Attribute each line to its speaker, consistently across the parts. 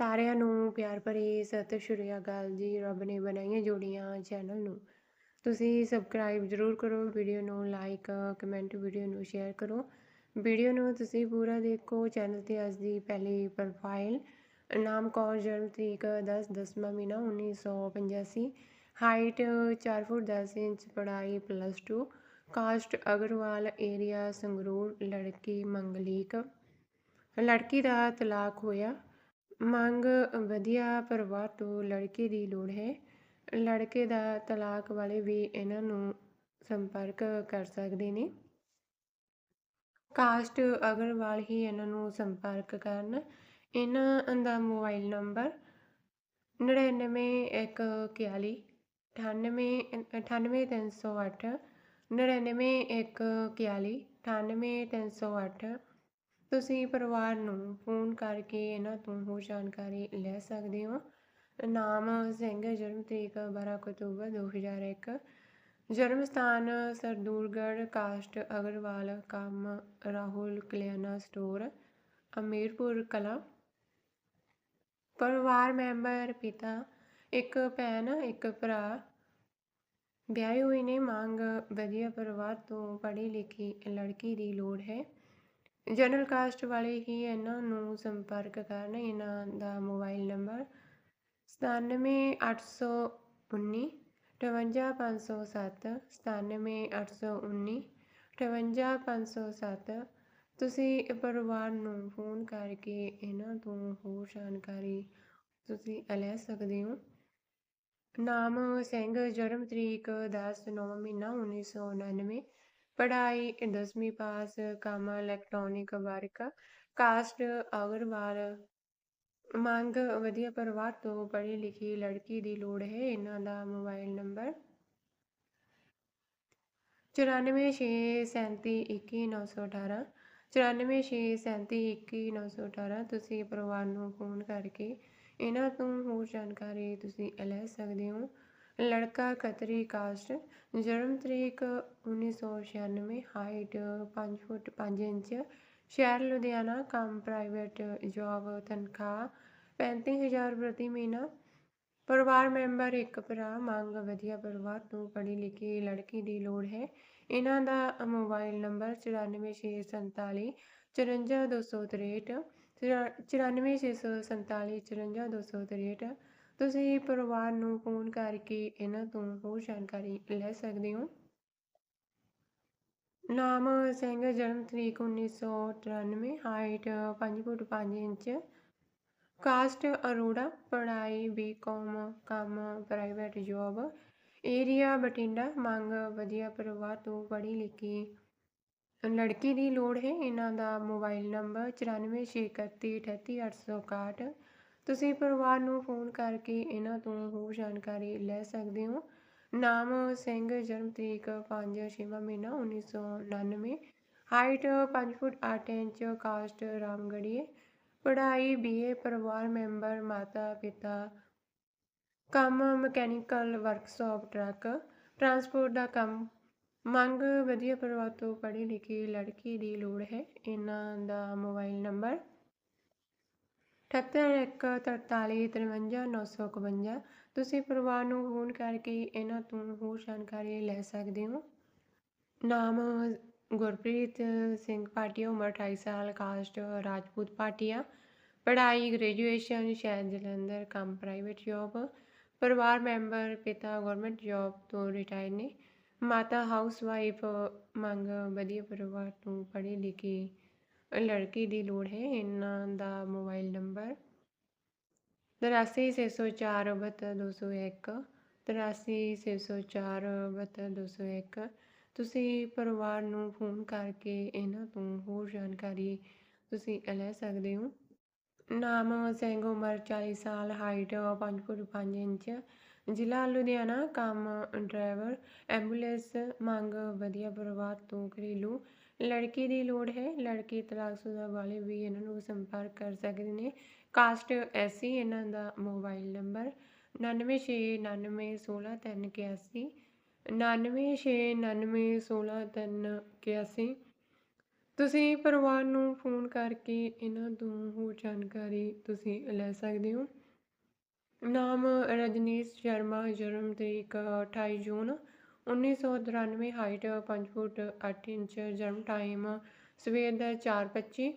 Speaker 1: ਸਾਰਿਆਂ ਨੂੰ ਪਿਆਰ ਭਰੀ ਸਤਿ ਸ਼੍ਰੀ ਅਕਾਲ ਜੀ, ਰੱਬ ਨੇ ਬਣਾਈਆਂ ਜੋੜੀਆਂ ਚੈਨਲ ਨੂੰ। ਤੁਸੀਂ ਸਬਸਕ੍ਰਾਈਬ ਜ਼ਰੂਰ ਕਰੋ ਵੀਡੀਓ ਨੂੰ ਲਾਈਕ ਕਮੈਂਟ ਵੀਡੀਓ ਨੂੰ ਸ਼ੇਅਰ ਕਰੋ। ਵੀਡੀਓ ਨੂੰ ਤੁਸੀਂ ਪੂਰਾ ਦੇਖੋ ਚੈਨਲ ਤੇ ਅੱਜ ਦੀ ਪਹਿਲੀ ਪ੍ਰੋਫਾਈਲ ਨਾਮ ਕੌਰ ਜਨਮ ਤਰੀਕ 10 ਦਸਵਾਂ ਮਹੀਨਾ 1985 ਹਾਈਟ 4 ਫੁੱਟ 10 ਇੰਚ, ਪੜ੍ਹਾਈ plus 2 caste Agarwal area Sangrur, ਲੜਕੀ ਮੰਗਲੀਕ। ਲੜਕੀ ਦਾ ਤਲਾਕ ਹੋਇਆ ਮੰਗ ਵਧੀਆ ਪਰਿਵਾਰ ਤੋਂ ਲੜਕੇ ਦੀ ਲੋੜ ਹੈ। ਲੜਕੇ ਦਾ ਤਲਾਕ ਵਾਲੇ ਵੀ ਇਹਨਾਂ ਨੂੰ ਸੰਪਰਕ ਕਰ ਸਕਦੇ ਨੇ। ਕਾਸਟ ਅਗਰਵਾਲ ਹੀ ਇਹਨਾਂ ਨੂੰ ਸੰਪਰਕ ਕਰਨ। ਇਹਨਾਂ ਦਾ ਮੋਬਾਈਲ ਨੰਬਰ 9914 98 98308 99141 98308 ਤੁਸੀਂ ਪਰਿਵਾਰ ਨੂੰ ਫੋਨ ਕਰਕੇ ਇਹਨਾਂ ਤੋਂ ਹੋਰ ਜਾਣਕਾਰੀ ਲੈ ਸਕਦੇ ਹੋ। ਨਾਮ ਸਿੰਘ, ਜਨਮ ਤਰੀਕ 12 ਅਕਤੂਬਰ 2001 ਜਨਮ ਸਥਾਨ ਸਰਦੂਲਗੜ੍ਹ, ਕਾਸਟ ਅਗਰਵਾਲ, ਕੰਮ ਰਾਹੁਲ ਕਲਿਆਣਾ ਸਟੋਰ, ਅਮੀਰਪੁਰ ਕਲਾ। ਪਰਿਵਾਰ ਮੈਂਬਰ ਪਿਤਾ, ਇੱਕ ਭੈਣ, ਇੱਕ ਭਰਾ। ਵਿਆਹੇ ਹੋਏ ਨੇ, ਮੰਗ ਵਧੀਆ ਪਰਿਵਾਰ ਤੋਂ ਪੜ੍ਹੀ ਲਿਖੀ ਲੜਕੀ ਦੀ ਲੋੜ ਹੈ। ਜਨਰਲ ਕਾਸਟ ਵਾਲੇ ਹੀ ਇਹਨਾਂ ਨੂੰ ਸੰਪਰਕ ਕਰਨ, ਇਹਨਾਂ ਦਾ ਮੋਬਾਈਲ ਨੰਬਰ 978119 58507 97819 58507 ਤੁਸੀਂ ਪਰਿਵਾਰ ਨੂੰ ਫੋਨ ਕਰਕੇ ਇਹਨਾਂ ਤੋਂ ਹੋਰ ਜਾਣਕਾਰੀ ਤੁਸੀਂ ਲੈ ਸਕਦੇ ਹੋ। ਨਾਮ ਸਿੰਘ, ਜਨਮ ਤਰੀਕ 10 9 ਮਹੀਨਾ 1999 ਪੜ੍ਹਾਈ, ਦਸਵੀਂ ਪਾਸ ਕੰਮ ਇਲੈਕਟ੍ਰੋਨਿਕ ਵਰਕ ਕਾਸਟ ਅਗਰਵਾਲ, ਮੰਗ, ਵਧੀਆ ਪਰਿਵਾਰ ਤੋਂ ਪੜ੍ਹੀ ਲਿਖੀ ਲੜਕੀ ਦੀ ਲੋੜ ਹੈ, ਇਹਨਾਂ ਦਾ ਮੋਬਾਈਲ ਨੰਬਰ 9467311918 9467311918 ਤੁਸੀਂ ਪਰਿਵਾਰ ਨੂੰ ਫੋਨ ਕਰਕੇ ਇਹਨਾਂ ਤੋਂ ਹੋਰ ਜਾਣਕਾਰੀ ਤੁਸੀਂ ਲੈ ਸਕਦੇ ਹੋ। ਲੜਕਾ ਕਤਰੀ ਕਾਸਟ ਜਨਮ ਤਰੀਕ 1996 ਹਾਈਟ 5 ਫੁੱਟ 5 ਇੰਚ ਸ਼ਹਿਰ ਲੁਧਿਆਣਾ ਕੰਮ ਪ੍ਰਾਈਵੇਟ ਜੌਬ ਤਨਖਾਹ 35000 ਪ੍ਰਤੀ ਮਹੀਨਾ ਪਰਿਵਾਰ ਮੈਂਬਰ ਇੱਕ ਭਰਾ ਮੰਗ ਵਧੀਆ ਪਰਿਵਾਰ ਤੋਂ ਪੜ੍ਹੀ ਲਿਖੀ ਲੜਕੀ ਦੀ ਲੋੜ ਹੈ। ਇਹਨਾਂ ਦਾ ਮੋਬਾਈਲ ਨੰਬਰ 94647 54263 94647 54263 ਤੁਸੀਂ ਪਰਿਵਾਰ ਨੂੰ ਫੋਨ ਕਰਕੇ ਇਹਨਾਂ ਤੋਂ ਹੋਰ ਜਾਣਕਾਰੀ ਲੈ ਸਕਦੇ ਹੋ। ਨਾਮ ਸਿੰਘ, ਜਨਮ ਤਰੀਕ 1993 ਹਾਈਟ 5 ਫੁੱਟ 5 ਇੰਚ ਕਾਸਟ ਅਰੋੜਾ, ਪੜ੍ਹਾਈ ਬੀਕਾਮ ਕੰਮ ਪ੍ਰਾਈਵੇਟ ਜੌਬ ਏਰੀਆ ਬਟਿੰਡਾ ਮੰਗ ਵਧੀਆ ਪਰਿਵਾਰ ਤੋਂ ਪੜ੍ਹੀ ਲਿਖੀ ਲੜਕੀ ਦੀ ਲੋੜ ਹੈ। ਇਹਨਾਂ ਦਾ ਮੋਬਾਈਲ ਨੰਬਰ 9461388861 ਤੁਸੀਂ ਪਰਿਵਾਰ ਨੂੰ ਫੋਨ ਕਰਕੇ ਇਹਨਾਂ ਤੋਂ ਹੋਰ ਜਾਣਕਾਰੀ ਲੈ ਸਕਦੇ ਹੋ। ਨਾਮ ਸਿੰਘ, ਜਨਮ ਤਰੀਕ 5 ਛੇਵਾਂ ਮਹੀਨਾ 1999 height 5 foot 8 inch, caste Ramgarhia ਪੜ੍ਹਾਈ ਬੀਏ ਪਰਿਵਾਰ ਮੈਂਬਰ, ਮਾਤਾ ਪਿਤਾ। ਕੰਮ, ਮਕੈਨੀਕਲ ਵਰਕਸ਼ਾਪ, ਟਰੱਕ। ਟਰਾਂਸਪੋਰਟ ਦਾ ਕੰਮ। ਮੰਗ, ਵਧੀਆ ਪਰਿਵਾਰ ਤੋਂ ਪੜ੍ਹੀ ਲਿਖੀ ਲੜਕੀ ਦੀ ਲੋੜ ਹੈ। ਇਹਨਾਂ ਦਾ ਮੋਬਾਈਲ ਨੰਬਰ ਅਠੱਤਰ ਇੱਕ ਤਰਤਾਲੀ ਤਰਵੰਜਾ ਨੌ ਸੌ ਇਕਵੰਜਾ ਤੁਸੀਂ ਪਰਿਵਾਰ ਨੂੰ ਫੋਨ ਕਰਕੇ ਇਹਨਾਂ ਤੋਂ ਹੋਰ ਜਾਣਕਾਰੀ ਲੈ ਸਕਦੇ ਹੋ? ਨਾਮ ਗੁਰਪ੍ਰੀਤ ਸਿੰਘ ਪਾਟੀਆ ਉਮਰ 28 ਸਾਲ, ਕਾਸਟ ਰਾਜਪੂਤ ਪਾਟੀਆ ਪੜ੍ਹਾਈ ਗ੍ਰੈਜੂਏਸ਼ਨ ਸ਼ਹਿਰ ਜਲੰਧਰ, ਕੰਮ ਪ੍ਰਾਈਵੇਟ ਜੌਬ ਪਰਿਵਾਰ ਮੈਂਬਰ ਪਿਤਾ ਗਵਰਨਮੈਂਟ ਜੌਬ ਤੋਂ ਰਿਟਾਇਰ ਨੇ। ਮਾਤਾ ਹਾਊਸ ਵਾਈਫ ਮੰਗ ਵਧੀਆ ਪਰਿਵਾਰ ਤੋਂ ਪੜ੍ਹੀ ਲਿਖੀ ਲੜਕੀ ਦੀ ਲੋੜ ਹੈ ਇਹਨਾਂ ਦਾ ਮੋਬਾਈਲ ਨੰਬਰ। ਤਰਾਸੀ ਛੇ ਸੌ ਚਾਰ ਬਹੱਤਰ ਦੋ ਸੌ ਇੱਕ ਤਰਾਸੀ ਛੇ ਸੌ ਚਾਰ ਬਹੱਤਰ ਦੋ ਸੌ ਇੱਕ। ਤੁਸੀਂ ਪਰਿਵਾਰ ਨੂੰ ਫੋਨ ਕਰਕੇ ਇਹਨਾਂ ਤੋਂ ਹੋਰ ਜਾਣਕਾਰੀ ਤੁਸੀਂ ਲੈ ਸਕਦੇ ਹੋ। ਨਾਮ ਸਿੰਘ ਉਮਰ 40 ਸਾਲ, ਹਾਈਟ 5 ਫੁੱਟ 5 ਇੰਚ। ਜ਼ਿਲ੍ਹਾ ਲੁਧਿਆਣਾ, ਕੰਮ ਡਰਾਈਵਰ, ਐਂਬੂਲੈਂਸ, ਮੰਗ ਵਧੀਆ ਪਰਿਵਾਰ ਤੋਂ ਘਰੇਲੂ ਲੜਕੀ ਦੀ ਲੋੜ ਹੈ। ਲੜਕੀ ਤਲਾਕਸ਼ੁਦਾ ਵਾਲੇ ਵੀ ਇਹਨਾਂ ਨੂੰ ਸੰਪਰਕ ਕਰ ਸਕਦੇ ਨੇ। ਕਾਸਟ ਐਸੀ ਇਹਨਾਂ ਦਾ ਮੋਬਾਈਲ ਨੰਬਰ 9699160381 9699160381 ਤੁਸੀਂ ਪਰਿਵਾਰ ਨੂੰ ਫ਼ੋਨ ਕਰਕੇ ਇਹਨਾਂ ਤੋਂ ਹੋਰ ਜਾਣਕਾਰੀ ਤੁਸੀਂ ਲੈ ਸਕਦੇ ਹੋ। ਨਾਮ ਰਜਨੀਸ਼ ਸ਼ਰਮਾ, ਜਨਮ ਤਰੀਕ 28 ਜੂਨ। 1993 ਹਾਈਟ 5 ਫੁੱਟ 8 ਇੰਚ, ਜਨਮ ਟਾਈਮ ਸਵੇਰ ਦਾ 4:25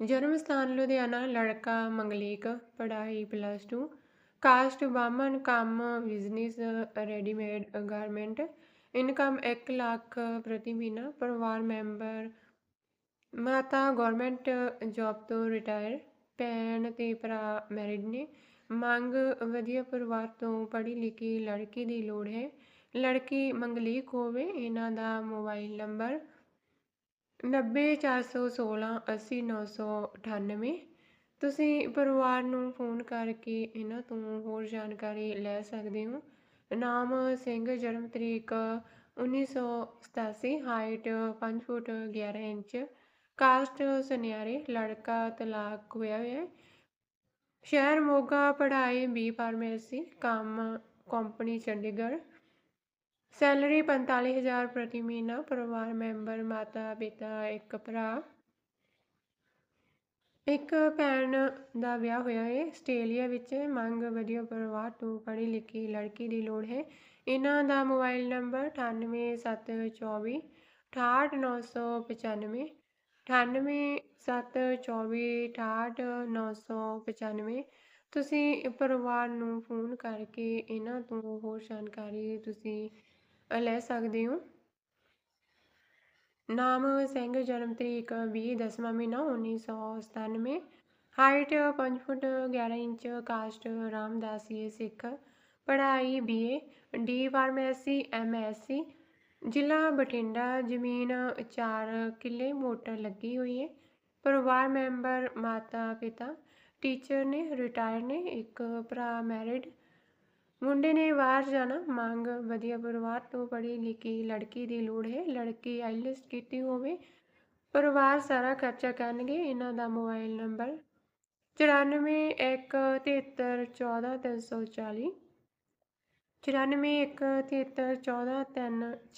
Speaker 1: ਜਨਮ ਸਥਾਨ ਲੁਧਿਆਣਾ, ਲੜਕਾ ਮੰਗਲੀਕ, ਪੜ੍ਹਾਈ ਪਲੱਸ 2 ਕਾਸਟ ਬਾਮਨ ਕੰਮ business readymade garment income 1 lakh ਪ੍ਰਤੀ ਮਹੀਨਾ। ਪਰਿਵਾਰ ਮੈਂਬਰ ਮਾਤਾ ਗਵਰਨਮੈਂਟ ਜੌਬ ਤੋਂ ਰਿਟਾਇਰ ਭੈਣ ਤੇ ਭਰਾ ਮੈਰਿਡ ਨੇ। ਮੰਗ ਵਧੀਆ ਪਰਿਵਾਰ ਤੋਂ ਪੜ੍ਹੀ ਲਿਖੀ ਲੜਕੀ ਦੀ ਲੋੜ ਹੈ। ਲੜਕੀ ਮੰਗਲੀਕ ਹੋਵੇ, ਇਹਨਾਂ ਦਾ ਮੋਬਾਈਲ ਨੰਬਰ 90416 80998 ਤੁਸੀਂ ਪਰਿਵਾਰ ਨੂੰ ਫੋਨ ਕਰਕੇ ਇਹਨਾਂ ਤੋਂ ਹੋਰ ਜਾਣਕਾਰੀ ਲੈ ਸਕਦੇ ਹੋ। ਨਾਮ ਸਿੰਘ, ਜਨਮ ਤਰੀਕ 1987 ਹਾਈਟ 5 ਫੁੱਟ 11 ਇੰਚ। ਕਾਸਟ ਸੁਨਿਆਰੇ, ਲੜਕਾ ਤਲਾਕ ਹੋਇਆ ਹੋਇਆ ਹੈ। ਸ਼ਹਿਰ, ਮੋਗਾ, ਪੜ੍ਹਾਈ, ਬੀ ਫਾਰਮੇਸੀ, ਕੰਮ ਕੰਪਨੀ ਚੰਡੀਗੜ੍ਹ। ਸੈਲਰੀ 45000 ਪ੍ਰਤੀ ਮਹੀਨਾ, ਪਰਿਵਾਰ ਮੈਂਬਰ, ਮਾਤਾ, ਪਿਤਾ, ਇੱਕ ਭਰਾ। ਇੱਕ ਭੈਣ ਦਾ ਵਿਆਹ ਹੋਇਆ ਹੈ ਆਸਟ੍ਰੇਲੀਆ ਵਿੱਚ। ਮੰਗ, ਵਧੀਆ ਪਰਿਵਾਰ, ਤੋਂ ਪੜ੍ਹੀ ਲਿਖੀ ਲੜਕੀ ਦੀ ਲੋੜ ਹੈ। ਇਹਨਾਂ ਦਾ ਮੋਬਾਈਲ ਨੰਬਰ 98724 68995 98724 68995 ਤੁਸੀਂ ਪਰਿਵਾਰ ਨੂੰ ਫੋਨ ਕਰਕੇ ਇਹਨਾਂ ਤੋਂ ਹੋਰ ਜਾਣਕਾਰੀ ਤੁਸੀਂ ਲੈ ਸਕਦੇ ਹੋ। ਨਾਮ, ਸਿੰਘ, ਜਨਮ ਤਰੀਕ 20 ਦਸਵਾਂ ਮਹੀਨਾ 1997 height 5 foot 11 inch, caste, Ramdasia Sikh. ਪੜ੍ਹਾਈ ਬੀਏ ਡੀ ਫਾਰਮੇਸੀ ਐਮਐਸਸੀ ਜ਼ਿਲ੍ਹਾ ਬਠਿੰਡਾ ਜ਼ਮੀਨ ਚਾਰ ਕਿੱਲੇ ਮੋਟਰ ਲੱਗੀ ਹੋਈ ਹੈ। ਪਰਿਵਾਰ ਮੈਂਬਰ, ਮਾਤਾ, ਪਿਤਾ, ਟੀਚਰ ਨੇ, ਰਿਟਾਇਰ ਨੇ, ਇੱਕ ਭਰਾ ਮੈਰਿਡ। ਮੁੰਡੇ ਨੇ ਬਾਹਰ ਜਾਣਾ, ਮੰਗ ਵਧੀਆ ਪਰਿਵਾਰ ਤੋਂ ਪੜ੍ਹੀ ਲਿਖੀ ਲੜਕੀ ਦੀ ਲੋੜ ਹੈ। ਲੜਕੀ ਆਈਲੈਸ ਕੀਤੀ ਹੋਵੇ, ਪਰਿਵਾਰ ਸਾਰਾ ਖਰਚਾ ਕਰਨਗੇ। ਇਹਨਾਂ ਦਾ ਮੋਬਾਈਲ ਨੰਬਰ 9417314340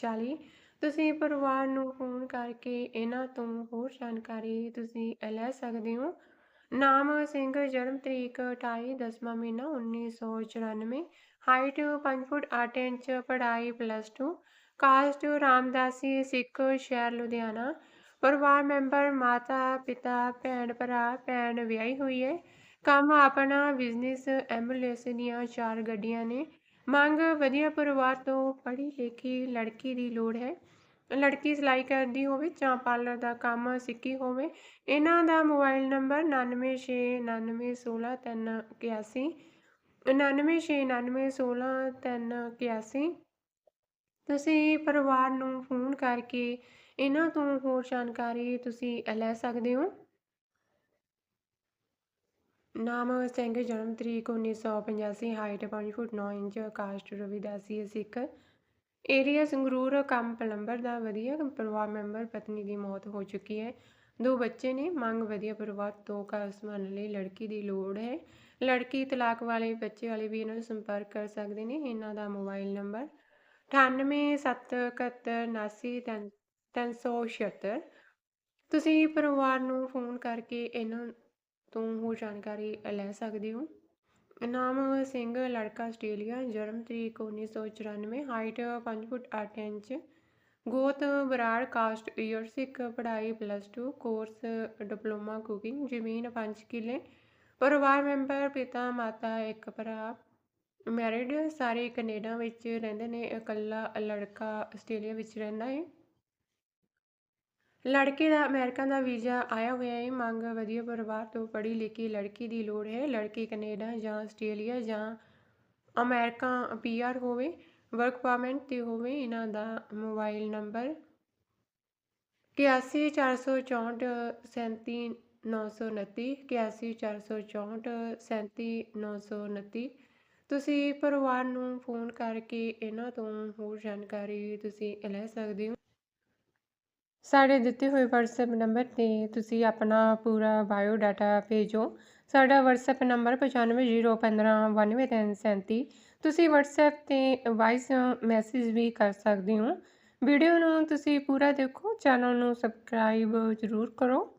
Speaker 1: 9417314340 ਤੁਸੀਂ ਪਰਿਵਾਰ ਨੂੰ ਫੋਨ ਕਰਕੇ ਇਹਨਾਂ ਤੋਂ ਹੋਰ ਜਾਣਕਾਰੀ ਤੁਸੀਂ ਲੈ ਸਕਦੇ ਹੋ। ਨਾਮ ਸਿੰਘ, ਜਨਮ ਤਰੀਕ 28 ਦਸਵਾਂ ਮਹੀਨਾ 1994 ਹਾਈਟ 5 ਫੁੱਟ 8 ਇੰਚ, ਪੜ੍ਹਾਈ ਪਲੱਸ 2 ਕਾਸਟ ਰਾਮਦਾਸੀ, ਸਿੱਖ, ਸ਼ਹਿਰ, ਲੁਧਿਆਣਾ। ਪਰਿਵਾਰ ਮੈਂਬਰ, ਮਾਤਾ, ਪਿਤਾ, ਭੈਣ, ਭਰਾ, ਭੈਣ, ਵਿਆਹੀ ਹੋਈ ਹੈ। ਕੰਮ ਆਪਣਾ ਬਿਜ਼ਨਸ ਐਂਬੂਲੈਂਸ ਦੀਆਂ ਚਾਰ ਗੱਡੀਆਂ ਨੇ। ਮੰਗ ਵਧੀਆ ਪਰਿਵਾਰ ਤੋਂ ਪੜ੍ਹੀ ਲਿਖੀ ਲੜਕੀ ਦੀ ਲੋੜ ਹੈ। ਲੜਕੀ ਸਿਲਾਈ ਕਰਦੀ ਹੋਵੇ ਜਾਂ ਪਾਰਲਰ ਦਾ ਕੰਮ ਸਿੱਖੀ ਹੋਵੇ, ਇਹਨਾਂ ਦਾ ਮੋਬਾਈਲ ਨੰਬਰ 9699160381 9969160381 ਤੁਸੀਂ ਪਰਿਵਾਰ ਨੂੰ ਫੋਨ ਕਰਕੇ ਇਹਨਾਂ ਤੋਂ ਹੋਰ ਜਾਣਕਾਰੀ ਤੁਸੀਂ ਲੈ ਸਕਦੇ ਹੋ। ਨਾਮ ਸਿੰਘ, ਜਨਮ ਤਰੀਕ 1985 ਹਾਈਟ 5 ਫੁੱਟ 9 ਇੰਚ ਕਾਸਟ ਰਵਿਦਾਸੀ ਸਿੱਖ। ਏਰੀਆ ਸੰਗਰੂਰ, ਕੰਮ ਪਲੰਬਰ ਦਾ ਵਧੀਆ ਪਰਿਵਾਰ ਮੈਂਬਰ ਪਤਨੀ ਦੀ ਮੌਤ ਹੋ ਚੁੱਕੀ ਹੈ। ਦੋ ਬੱਚੇ ਨੇ, ਮੰਗ ਵਧੀਆ ਪਰਿਵਾਰ ਤੋਂ ਘਰ ਸੰਭਾਲਣ ਲਈ ਲੜਕੀ ਦੀ ਲੋੜ ਹੈ। ਲੜਕੀ ਤਲਾਕ ਵਾਲੇ ਬੱਚੇ ਵਾਲੇ ਵੀ ਇਹਨਾਂ ਨੂੰ ਸੰਪਰਕ ਕਰ ਸਕਦੇ ਨੇ। ਇਹਨਾਂ ਦਾ ਮੋਬਾਈਲ ਨੰਬਰ 9871799376 ਤੁਸੀਂ ਪਰਿਵਾਰ ਨੂੰ ਫੋਨ ਕਰਕੇ ਇਹਨਾਂ ਤੋਂ ਹੋਰ ਜਾਣਕਾਰੀ ਲੈ ਸਕਦੇ ਹੋ ਨਾਮ ਸਿੰਘ ਲੜਕਾ ਆਸਟ੍ਰੇਲੀਆ ਜਨਮ ਤਰੀਕ 1994 ਹਾਈਟ 5 ਫੁੱਟ 8 ਇੰਚ ਗੋਤ ਬਰਾੜ ਕਾਸਟ ਈਅਰ ਸਿੱਖ ਪੜ੍ਹਾਈ ਪਲੱਸ 2 ਕੋਰਸ ਡਿਪਲੋਮਾ ਕੁਕਿੰਗ ਜ਼ਮੀਨ 5 ਕਿੱਲੇ ਪਰਿਵਾਰ ਮੈਂਬਰ ਪਿਤਾ ਮਾਤਾ ਇੱਕ ਭਰਾ ਮੈਰਿਡ ਸਾਰੇ ਕੈਨੇਡਾ ਵਿੱਚ ਰਹਿੰਦੇ ਨੇ ਇਕੱਲਾ ਲੜਕਾ ਆਸਟ੍ਰੇਲੀਆ ਵਿੱਚ ਰਹਿੰਦਾ ਹੈ ਲੜਕੇ ਦਾ ਅਮਰੀਕਾ ਦਾ ਵੀਜ਼ਾ ਆਇਆ ਹੋਇਆ ਹੈ। ਮੰਗ ਵਧੀਆ ਪਰਿਵਾਰ ਤੋਂ ਪੜ੍ਹੀ ਲਿਖੀ ਲੜਕੀ ਦੀ ਲੋੜ ਹੈ। ਲੜਕੀ ਕੈਨੇਡਾ ਜਾਂ ਆਸਟ੍ਰੇਲੀਆ ਜਾਂ ਅਮਰੀਕਾ ਪੀਆਰ ਹੋਵੇ, ਵਰਕ ਪਰਮਿਟ ਤੇ ਹੋਵੇ, ਇਹਨਾਂ ਦਾ ਮੋਬਾਈਲ ਨੰਬਰ 8144637929 8144637929 ਤੁਸੀਂ ਪਰਿਵਾਰ ਨੂੰ ਫੋਨ ਕਰਕੇ ਇਹਨਾਂ ਤੋਂ ਹੋਰ ਜਾਣਕਾਰੀ ਤੁਸੀਂ ਲੈ ਸਕਦੇ ਹੋ। ਸਾਡੇ ਦਿੱਤੇ ਹੋਏ WhatsApp ਨੰਬਰ 'ਤੇ ਤੁਸੀਂ ਆਪਣਾ ਪੂਰਾ ਬਾਇਓ ਡਾਟਾ ਭੇਜੋ। ਸਾਡਾ WhatsApp ਨੰਬਰ 9501599337 ਤੁਸੀਂ WhatsApp 'ਤੇ ਵਾਇਸ ਮੈਸੇਜ ਵੀ ਕਰ ਸਕਦੇ ਹੋ। ਵੀਡੀਓ ਨੂੰ ਤੁਸੀਂ ਪੂਰਾ ਦੇਖੋ, ਚੈਨਲ ਨੂੰ ਸਬਸਕ੍ਰਾਈਬ ਜ਼ਰੂਰ ਕਰੋ।